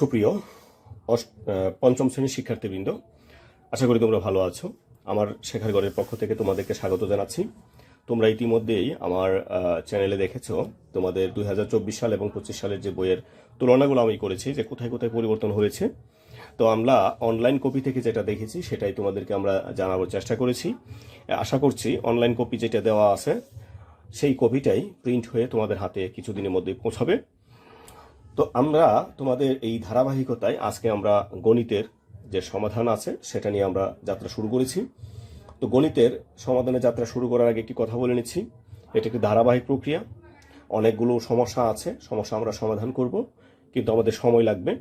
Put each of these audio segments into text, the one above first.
সুপ্রিয় পঞ্চম শ্রেণির শিক্ষার্থীবৃন্দ, আশা করি তোমরা ভালো আছো। আমার শেখার ঘরের পক্ষ থেকে তোমাদেরকে স্বাগত জানাচ্ছি। তোমরা ইতিমধ্যেই আমার চ্যানেলে দেখেছ, তোমাদের দুই হাজার চব্বিশ সাল এবং পঁচিশ সালের যে বইয়ের তুলনাগুলো আমি করেছি, যে কোথায় কোথায় পরিবর্তন হয়েছে। তো আমরা অনলাইন কপি থেকে যেটা দেখেছি, সেটাই তোমাদেরকে আমরা জানানোর চেষ্টা করেছি। আশা করছি অনলাইন কপি যেটা দেওয়া আছে, সেই কপিটাই প্রিন্ট হয়ে তোমাদের হাতে কিছুদিনের মধ্যে পৌঁছাবে। তো আমরা তোমাদের এই ধারাবাহিকতায় আজকে আমরা গণিতের যে সমাধান আছে, সেটা নিয়ে আমরা যাত্রা শুরু করেছি। তো গণিতের সমাধানের যাত্রা শুরু করার আগে একটি কথা বলে নিচ্ছি। এটা একটি ধারাবাহিক প্রক্রিয়া। অনেকগুলো সমস্যা আছে, সমস্যা আমরা সমাধান করব, কিন্তু আমাদের সময় লাগবে।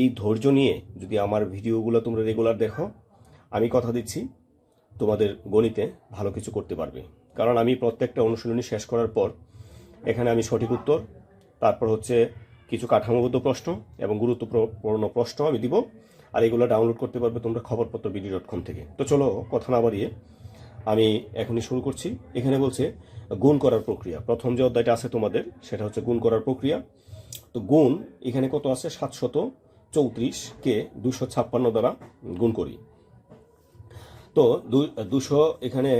এই ধৈর্য নিয়ে যদি আমার ভিডিওগুলো তোমরা রেগুলার দেখো, আমি কথা দিচ্ছি, তোমাদের গণিতে ভালো কিছু করতে পারবে। কারণ আমি প্রত্যেকটা অনুশীলনী শেষ করার পর, এখানে আমি সঠিক উত্তর, তারপর হচ্ছে কিছু কাঠামোগত প্রশ্ন এবং গুরুত্বপূর্ণ প্রশ্ন আমি দিব, আর এগুলো ডাউনলোড করতে পারবে তোমরা খবরপত্র বিডি ডট কম থেকে। তো চলো কথা না বাড়িয়ে আমি এখনই শুরু করছি। এখানে বলছে, গুণ করার প্রক্রিয়া। প্রথম যে অধ্যায়টা আছে তোমাদের, সেটা হচ্ছে গুণ করার প্রক্রিয়া। তো গুণ এখানে কত আছে? সাতশত চৌত্রিশকে দুশো ছাপ্পান্ন দ্বারা গুণ করি। তো দুশো এখানে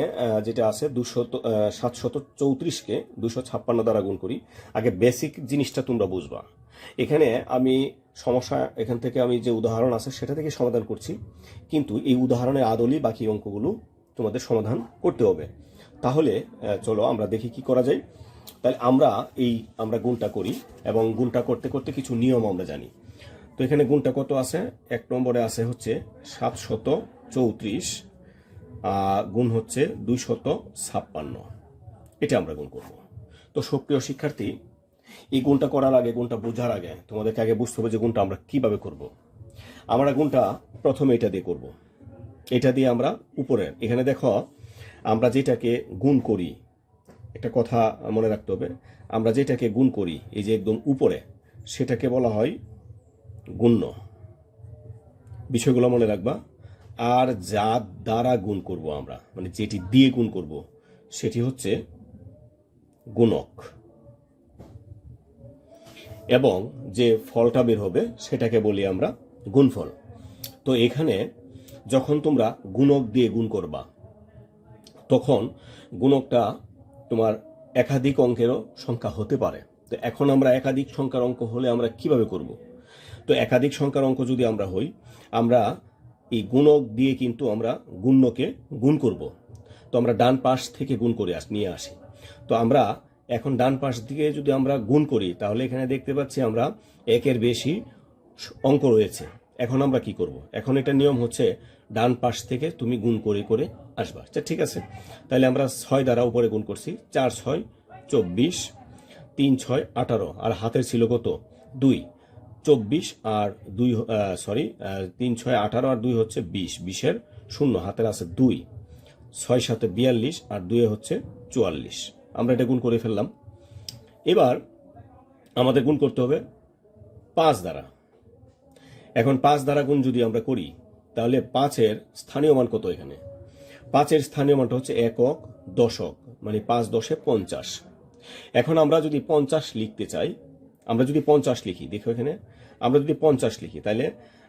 যেটা আছে, দুশো সাতশত চৌত্রিশকে দুশো ছাপ্পান্ন দ্বারা গুণ করি। আগে বেসিক জিনিসটা তোমরা বুঝবা। এখানে আমি সমস্যা, এখান থেকে আমি যে উদাহরণ আছে, সেটা থেকে সমাধান করছি। কিন্তু এই উদাহরণের আদলই বাকি অঙ্কগুলো তোমাদের সমাধান করতে হবে। তাহলে চলো আমরা দেখি কি করা যায়। তাহলে আমরা এই, আমরা গুণটা করি এবং গুণটা করতে করতে কিছু নিয়ম আমরা জানি। তো এখানে গুণটা কত আছে? এক নম্বরে আছে হচ্ছে সাতশত চৌত্রিশ। গুণ হচ্ছে দুইশত ছাপ্পান্ন। এটা আমরা গুণ করব। তো সক্রিয় শিক্ষার্থী, এই গুণটা করার আগে, গুণটা বোঝার আগে তোমাদেরকে আগে বুঝতে হবে যে গুণটা আমরা কীভাবে করব। আমরা গুণটা প্রথমে এটা দিয়ে করব। এটা দিয়ে আমরা উপরে, এখানে দেখো, আমরা যেটাকে গুণ করি, একটা কথা মনে রাখতে হবে, আমরা যেটাকে গুণ করি, এই যে একদম উপরে, সেটাকে বলা হয় গুণ্য। বিষয়গুলো মনে রাখবা। আর যা দ্বারা গুণ করব আমরা। মানে যেটি দিয়ে গুণ করব, সেটি হচ্ছে গুণক। এবং যে ফলটা বের হবে, সেটাকে বলি আমরা গুণফল। তো এখানে যখন তোমরা গুণক দিয়ে গুণ করবা, তখন গুণকটা তোমার একাধিক অঙ্কেরও সংখ্যা হতে পারে। তো এখন আমরা একাধিক সংখ্যার অঙ্ক হলে আমরা কীভাবে করব? তো একাধিক সংখ্যার অঙ্ক যদি আমরা হই, আমরা এই গুণক দিয়ে কিন্তু আমরা গুণ্যকে গুণ করব। তো আমরা ডান পাশ থেকে গুণ করে আস, নিয়ে আসি। তো আমরা এখন ডান পাশ দিকে যদি আমরা গুণ করি, তাহলে এখানে দেখতে পাচ্ছি আমরা একের বেশি অঙ্ক রয়েছে। এখন আমরা কি করব? এখন এটা নিয়ম হচ্ছে ডান পাশ থেকে তুমি গুণ করে করে আসবা। আচ্ছা ঠিক আছে। তাহলে আমরা ছয় দ্বারা উপরে গুণ করছি। চার, ছয়, চব্বিশ, তিন, ছয়, আঠারো। আর হাতের ছিল কত? দুই। চব্বিশ আর দুই সরি তিন, ছয়, আঠারো আর দুই হচ্ছে বিশ। বিশের শূন্য, হাতের আছে দুই। ছয় সাথে বিয়াল্লিশ আর দুয়ে হচ্ছে চুয়াল্লিশ। আমরা এটা গুণ করে ফেললাম। এবার আমাদের গুণ করতে হবে পাঁচ দ্বারা। এখন পাঁচ দ্বারা গুণ যদি আমরা করি, তাহলে পাঁচের স্থানীয় মান কত এখানে? পাঁচের স্থানীয় মানটা হচ্ছে একক দশক মানে পাঁচ দশে পঞ্চাশ। এখন আমরা যদি পঞ্চাশ লিখতে চাই আমরা যদি পঞ্চাশ লিখি, দেখো এখানে, আমরা যদি পঞ্চাশ লিখি তাহলে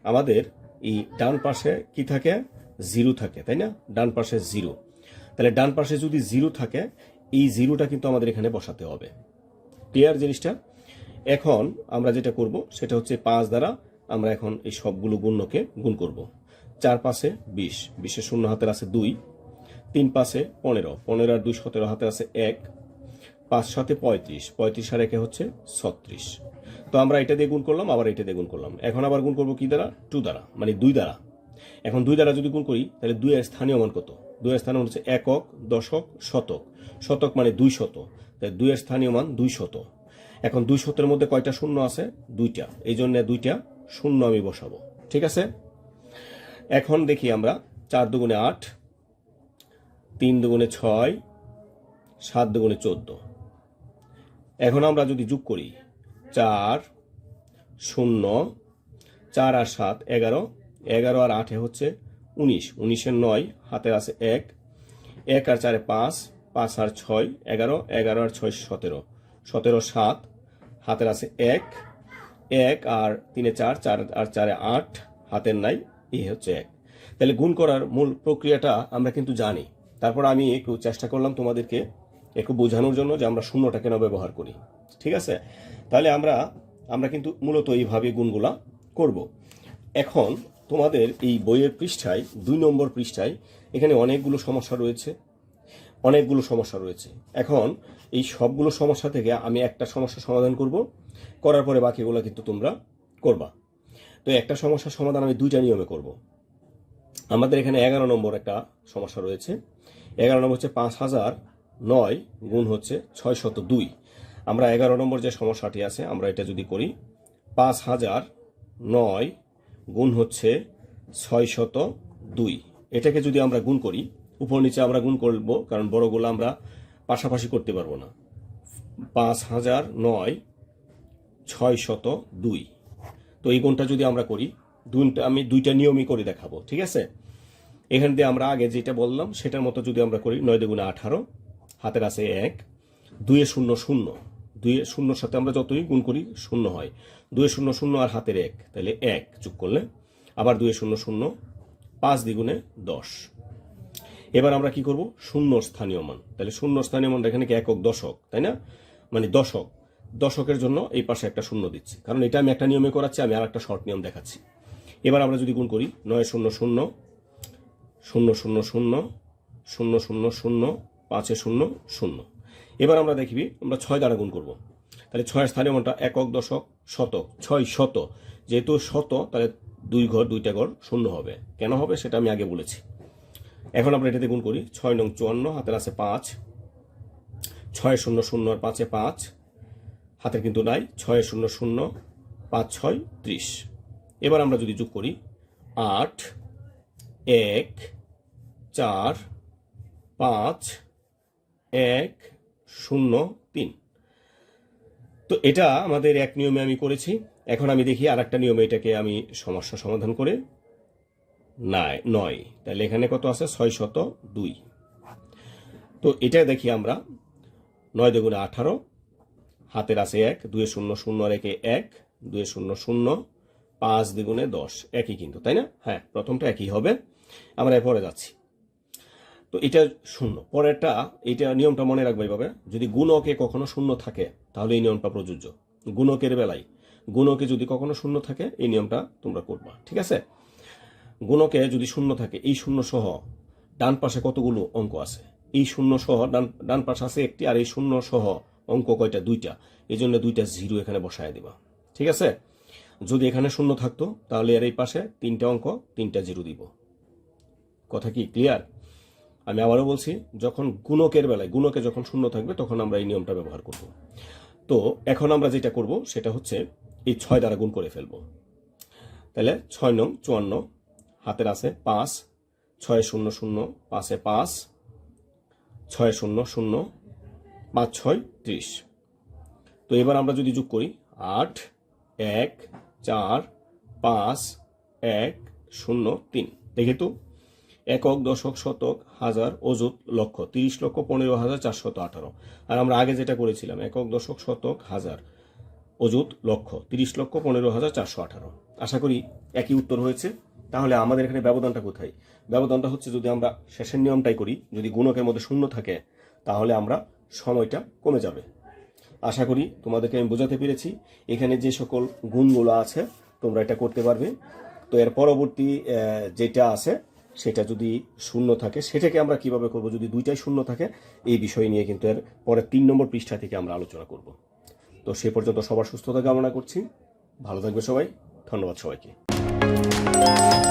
আমাদের এই ডান পাশে কি থাকে? জিরো থাকে, তাই না? ডান পাশে জিরো। তাহলে ডান পাশে যদি জিরো থাকে, এই জিরোটা কিন্তু আমাদের এখানে বসাতে হবে। ক্লিয়ার জিনিসটা? এখন আমরা যেটা করব, সেটা হচ্ছে পাঁচ দ্বারা আমরা এখন এই সবগুলো গুণ্যকে গুণ করব। চার পাশে বিশ, বিশের শূন্য হাতের আছে দুই, তিন পাশে পনেরো পনেরো আর দুই সতেরো হাতে আছে এক পাঁচ সাথে পঁয়ত্রিশ। পঁয়ত্রিশ আর একে হচ্ছে? ছত্রিশ। তো আমরা এটা দিয়ে গুণ করলাম, আবার এটা দিয়ে গুণ করলাম। এখন আবার গুণ করব কি দ্বারা? টু দ্বারা মানে দুই দ্বারা। এখন দুই দ্বারা যদি গুণ করি, তাহলে দুইয়ের স্থানীয় মান কত? দুইয়ের স্থানীয় মান হচ্ছে একক, দশক, শতক। শতক মানে দুই শত। তাই দুইয়ের স্থানীয় মান দুই শত। এখন দুই শতের মধ্যে কয়টা শূন্য আছে? দুইটা। এই জন্য দুইটা শূন্য আমি বসাবো। ঠিক আছে? এখন দেখি আমরা চার দুগুণে আট, তিন দুগুণে ছয়, সাত দুগুণে চোদ্দ। এখন আমরা যদি যোগ করি, চার, শূন্য, চার আর সাত, এগারো এগারো আর আটে হচ্ছে উনিশ। উনিশের নয়, হাতে আছে এক এক আর চারে পাঁচ পাঁচ আর ছয়, এগারো এগারো আর ছয়, সতেরো। সতেরো, সাত, হাতের আছে এক এক আর তিনে চার চার আর চারে আট, হাতের নাই এই হচ্ছে এক। তাহলে গুণ করার মূল প্রক্রিয়াটা আমরা কিন্তু জানি। তারপর আমি একটু চেষ্টা করলাম তোমাদেরকে একটু বোঝানোর জন্য যে আমরা শূন্যটা কেন ব্যবহার করি। ঠিক আছে? তাহলে আমরা আমরা কিন্তু মূলত এইভাবে গুণগুলা করব। এখন তোমাদের এই বইয়ের পৃষ্ঠায়, দুই নম্বর পৃষ্ঠায় এখানে অনেকগুলো সমস্যা রয়েছে। অনেকগুলো সমস্যা রয়েছে। এখন এই সবগুলো সমস্যা থেকে আমি একটা সমস্যা সমাধান করব। করার পরে বাকিগুলো কিন্তু তোমরা করবা। তো একটা সমস্যার সমাধান আমি দুইটা নিয়মে করব। আমাদের এখানে এগারো নম্বর একটা সমস্যা রয়েছে। এগারো নম্বর হচ্ছে পাঁচ হাজার নয় গুণ হচ্ছে ছয় শত দুই। আমরা এগারো নম্বর যে সমস্যাটি আছে, আমরা এটা যদি করি, পাঁচ হাজার নয় গুণ হচ্ছে ছয় শত দুই। এটাকে যদি আমরা গুণ করি, উপর নিচে আমরা গুণ করব, কারণ বড়গুলো আমরা পাশাপাশি করতে পারব না। পাঁচ হাজার নয় ছয় শত দুই। তো এই গুণটা যদি আমরা করি, দুইটা আমি দুইটা নিয়মই করে দেখাবো, ঠিক আছে? এখান দিয়ে আমরা আগে যেটা বললাম, সেটার মতো যদি আমরা করি, নয় দুগুণে আঠারো হাতের আছে এক, দুয়ে শূন্য শূন্য। দুয়ে শূন্যর সাথে আমরা যতই গুণ করি, শূন্য হয়। দুয়ে শূন্য শূন্য আর হাতের এক তাহলে এক যোগ করলে আবার দুয়ে শূন্য শূন্য, পাঁচ দ্বিগুণে দশ। এবার আমরা কি করব? শূন্য স্থানীয় মান। তাহলে শূন্য স্থানীয় মান এখানে কি একক দশক, তাই না? মানে দশক। দশকের জন্য এই পাশে একটা শূন্য দিচ্ছি। কারণ এটা আমি একটা নিয়মে করাচ্ছি, আমি আর একটা শর্ট নিয়ম দেখাচ্ছি। এবার আমরা যদি গুণ করি, নয় শূন্য শূন্য শূন্য শূন্য শূন্য শূন্য শূন্য শূন্য পাঁচে শূন্য শূন্য। এবার আমরা দেখবি, আমরা ছয় দ্বারা গুণ করব। তাহলে ছয়ের স্থানীয় মানটা একক, দশক, শতক, ছয় শত। যেহেতু শত, তাহলে দুই ঘর, দুইটা ঘর শূন্য হবে। কেন হবে, সেটা আমি আগে বলেছি। এখন আমরা এটাতে গুণ করি, ছয় নং চুয়ান্ন, হাতের আছে পাঁচ। ছয় শূন্য শূন্য আর পাঁচে পাঁচ, হাতের কিন্তু নাই। ছয় শূন্য শূন্য, পাঁচ ছয় ত্রিশ। এবার আমরা যদি যোগ করি, আট, এক, চার, পাঁচ এক, শূন্য, তিন। তো এটা আমাদের এক নিয়মে আমি করেছি। এখন আমি দেখি আর একটা নিয়মে এটাকে আমি সমস্যা সমাধান করে নাই, নয়। তাহলে এখানে কত আছে? ছয় শত দুই। তো এটা দেখি আমরা নয় দুগুণে আঠারো, হাতের আছে এক, দুয়ে শূন্য শূন্য রেখে এক দুয়ে শূন্য শূন্য, পাঁচ দ্বিগুণে দশ। একই কিন্তু, তাই না? হ্যাঁ প্রথমটা একই হবে। আমরা এরপরে যাচ্ছি। তো এটা শূন্য। পরেরটা, এটা নিয়মটা মনে রাখবে এইভাবে। যদি গুণকে কখনো শূন্য থাকে, তাহলে এই নিয়মটা প্রযোজ্য। গুণকের বেলায়। গুণকে যদি কখনো শূন্য থাকে, এই নিয়মটা তোমরা করবা, ঠিক আছে? গুণকে যদি শূন্য থাকে, এই শূন্য সহ ডান পাশে কতগুলো অঙ্ক আছে? এই শূন্য সহ ডান ডান পাশে আছে একটি, আর এই শূন্য সহ অঙ্ক কয়টা? দুইটা। এই জন্য দুইটা জিরো এখানে বসায় দিবা, ঠিক আছে? যদি এখানে শূন্য থাকতো, তাহলে এর এই পাশে তিনটা অঙ্ক, তিনটা জিরো দিব। কথা কি ক্লিয়ার? আমি আবারও বলছি, যখন গুণকের বেলায়, গুণকে যখন শূন্য থাকবে, তখন আমরা এই নিয়মটা ব্যবহার করব। তো এখন আমরা যেটা করব, সেটা হচ্ছে এই ছয় দ্বারা গুণ করে ফেলব। তাহলে ছয় নং, চুয়ান্ন, হাতের আছে পাঁচ, ছয় শূন্য শূন্য, পাঁচে পাঁচ, ছয় শূন্য শূন্য, পাঁচ ছয় ত্রিশ। তো এবার আমরা যদি যোগ করি, আট, এক, চার, পাঁচ, এক, শূন্য, তিন। দেখে তো একক দশক শতক হাজার অযুত লক্ষ, তিরিশ লক্ষ পনেরো হাজার চারশত আঠারো। আর আমরা আগে যেটা করেছিলাম, একক দশক শতক হাজার অযুত লক্ষ, তিরিশ লক্ষ পনেরো হাজার চারশো আঠারো। আশা করি একই উত্তর হয়েছে। তাহলে আমাদের এখানে ব্যবধানটা কোথায়? ব্যবধানটা হচ্ছে যদি আমরা শেষের নিয়মটাই করি, যদি গুণকের মধ্যে শূন্য থাকে, তাহলে আমরা সময়টা কমে যাবে। আশা করি তোমাদেরকে আমি বোঝাতে পেরেছি। এখানে যে সকল গুণগুলো আছে, তোমরা এটা করতে পারবে। তো এর পরবর্তী যেটা আছে সেটা যদি শূন্য থাকে, সেটাকে আমরা কীভাবে করব? যদি দুইটাই শূন্য থাকে, এই বিষয় নিয়ে কিন্তু এর পরে তিন নম্বর পৃষ্ঠা থেকে আমরা আলোচনা করব। তো সে পর্যন্ত সবার সুস্থতা কামনা করছি। ভালো থাকবে সবাই। ধন্যবাদ সবাইকে।